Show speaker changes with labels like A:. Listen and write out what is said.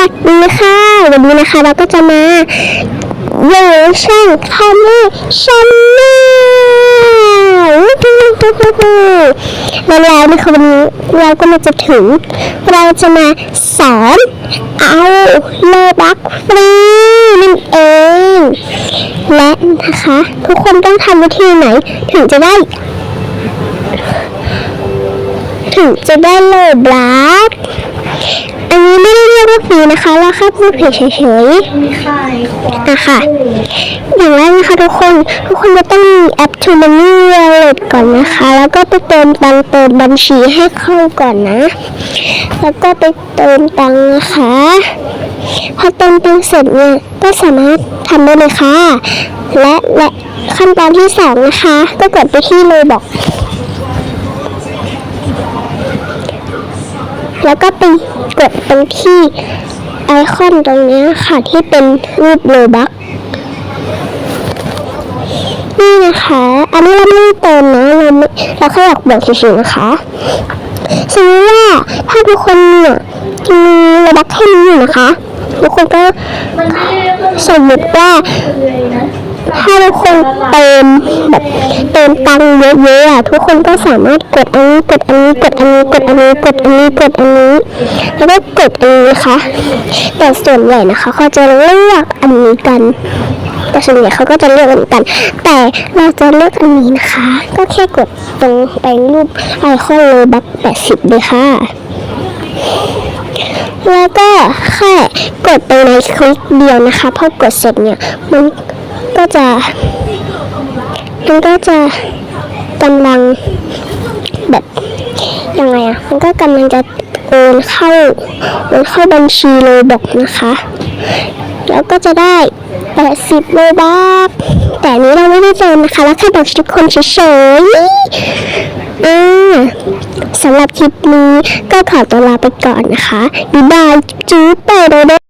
A: วัสดีค่ะ วันนี้นะคะเราก็จะมาเวอร์ชันคอมมี่ชันแนลและแล้วนะคะวันนี้เราก็มาจะถึง เราจะมาสอนเอาโลบักฟรีนั่นเอง และนะคะ ทุกคนต้องทำวิธีไหนถึงจะได้ ถึงจะได้โลบักอันนี้ไม่ได้เรียกว่าฟรีนะคะเราแค่พูดเฉยๆ
B: มีไข่ควาย
A: นะคะอย่างแรกนะคะทุกคน ทุกคนจะต้องมีแอป t ูมันนี่เวลเลก่อนนะคะ แล้วก็ไปเติมตังเติมบัญชีให้เข้าก่อนนะ แล้วก็ไปเติมตังนะคะ พอเติมตังเสร็จเนี่ยก็สามารถทำได้เลยค่ะ และและขั้นตอนที่สองนะคะ ก็กดไปที่เลยบอก แล้วก็ไปกดตรงที่ไอคอนตรงนี้ค่ะที่เป็นรูปโลบักนี่นะคะ อันนี้เราไม่ได้เติมนะเราไม่เราแค่อยากบอกเฉยๆนะคะสมมติว่าถ้าทุกคนเนี่ยมีโลบักแค่นี้นะคะทุกคนก็
B: มันไม่ได้เรียกว่า
A: สมมติว่า ถ้าทุกคนเติมแบบเติมตังค์เยอะๆอะทุกคนก็สามารถกดอันนี้กดอันนี้กดอันนี้กดอันนี้กดอันนี้กดอันนี้แล้วก็กดอันนี้นะคะแต่ส่วนใหญ่นะคะเขาจะเลือกอันนี้กันแต่ส่วนใหญ่เขาก็จะเลือกอันนี้กัน แต่เราจะเลือกอันนี้นะคะ ก็แค่กดตรงไปรูปไอคอนโลยบักแปดสิบเลยค่ะแล้วก็แค่กดไปในคลิกเดียวนะคะพอกดเสร็จเนี่ยมัน ก็จะมันก็จะกำลังแบบยังไงอะมันก็กำลังจะโอนเข้าโอนเข้าบัญชีเลบอกนะคะ แล้วก็จะได้ 80 โลบาทแต่นี้เราไม่ได้เจอนะคะแล้วแค่บอกทุกคนเฉยๆอ่าสำหรับคลิปนี้ก็ขอตัวลาไปก่อนนะคะบ๊ายบายจุ๊บไปโดโด